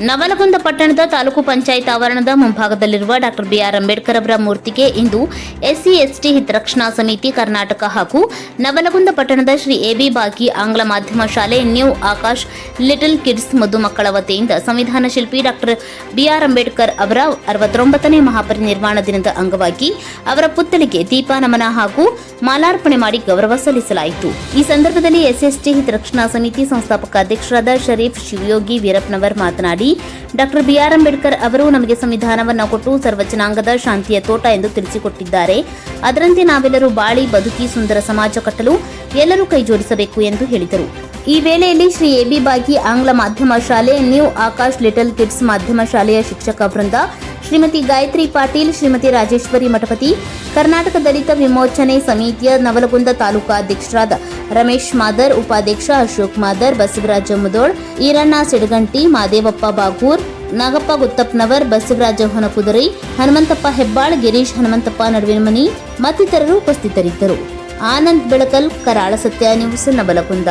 ನವಲಗುಂದ ಪಟ್ಟಣದ ತಾಲೂಕು ಪಂಚಾಯತ್ ಆವರಣದ ಮುಂಭಾಗದಲ್ಲಿರುವ doctor B R Ambedkar ಅವರ ಮೂರ್ತಿಗೆ ಇಂದು ಎಸ್ಸಿ ಎಸ್ಟಿ ಹಿತರಕ್ಷಣಾ ಸಮಿತಿ ಕರ್ನಾಟಕ ಹಾಗೂ ನವಲಗುಂದ ಪಟ್ಟಣದ ಶ್ರೀ ಎಬಿ ಬಾಕಿ ಆಂಗ್ಲ ಮಾಧ್ಯಮ ಶಾಲೆ ನ್ಯೂ ಆಕಾಶ್ ಲಿಟಲ್ ಕಿಡ್ಸ್ ಮಧುಮಕ್ಕಳ ವತಿಯಿಂದ ಸಂವಿಧಾನ ಶಿಲ್ಪಿ ಡಾಕ್ಟರ್ ಬಿಆರ್ ಅಂಬೇಡ್ಕರ್ ಅವರ ಅರವತ್ತೊಂಬತ್ತನೇ ಮಹಾಪರಿನಿರ್ವಾಣ ದಿನದ ಅಂಗವಾಗಿ ಅವರ ಪುತ್ಥಳಿಗೆ ದೀಪ ನಮನ ಹಾಗೂ ಮಾಲಾರ್ಪಣೆ ಮಾಡಿ ಗೌರವ ಸಲ್ಲಿಸಲಾಯಿತು. ಈ ಸಂದರ್ಭದಲ್ಲಿ ಎಸ್ಎಸ್ಟಿ ಹಿತರಕ್ಷಣಾ ಸಮಿತಿ ಸಂಸ್ಥಾಪಕ ಅಧ್ಯಕ್ಷರಾದ ಶರೀಫ್ ಶಿವಯೋಗಿ ವೀರಪ್ಪನವರ್ ಮಾತನಾಡಿ ಡಾಕ್ಟರ್ ಬಿಆರ್ ಅಂಬೇಡ್ಕರ್ ಅವರು ನಮಗೆ ಸಂವಿಧಾನವನ್ನು ಕೊಟ್ಟು ಸರ್ವಜನಾಂಗದ ಶಾಂತಿಯ ತೋಟ ಎಂದು ತಿಳಿಸಿಕೊಟ್ಟಿದ್ದಾರೆ. ಅದರಂತೆ ನಾವೆಲ್ಲರೂ ಬಾಳಿ, ಬದುಕಿ, ಸುಂದರ ಸಮಾಜ ಕಟ್ಟಲು ಎಲ್ಲರೂ ಕೈಜೋಡಿಸಬೇಕು ಎಂದು ಹೇಳಿದರು. ಈ ವೇಳೆಯಲ್ಲಿ ಶ್ರೀ ಎಬಿ ಬಾಗಿ ಆಂಗ್ಲ ಮಾಧ್ಯಮ ಶಾಲೆ, ನ್ಯೂ ಆಕಾಶ್ ಲಿಟಲ್ ಕಿಡ್ಸ್ ಮಾಧ್ಯಮ ಶಾಲೆಯ ಶಿಕ್ಷಕ ವೃಂದ ಶ್ರೀಮತಿ ಗಾಯತ್ರಿ ಪಾಟೀಲ್, ಶ್ರೀಮತಿ ರಾಜೇಶ್ವರಿ ಮಠಪತಿ, ಕರ್ನಾಟಕ ದಲಿತ ವಿಮೋಚನೆ ಸಮಿತಿಯ ನವಲಗುಂದ ತಾಲೂಕಾಧ್ಯಕ್ಷರಾದ ರಮೇಶ್ ಮಾದರ್, ಉಪಾಧ್ಯಕ್ಷ ಅಶೋಕ್ ಮಾದರ್, ಬಸವರಾಜ ಮುದೋಳ್, ಈರಣ್ಣ ಸಿಡಗಂಟಿ, ಮಾದೇವಪ್ಪ ಬಾಗೂರ್, ನಾಗಪ್ಪ ಗುತ್ತಪ್ಪನವರ್, ಬಸವರಾಜ ಹೊನಕುದರಿ, ಹನುಮಂತಪ್ಪ ಹೆಬ್ಬಾಳ್, ಗಿರೀಶ್ ಹನುಮಂತಪ್ಪ ನಡುವಿನಮನಿ ಮತ್ತಿತರರು ಉಪಸ್ಥಿತರಿದ್ದರು. ಆನಂದ್ ಬೆಳಕಲ್, ಕರಾಳ ಸತ್ಯ ನ್ಯೂಸ್ ನವಲಗುಂದ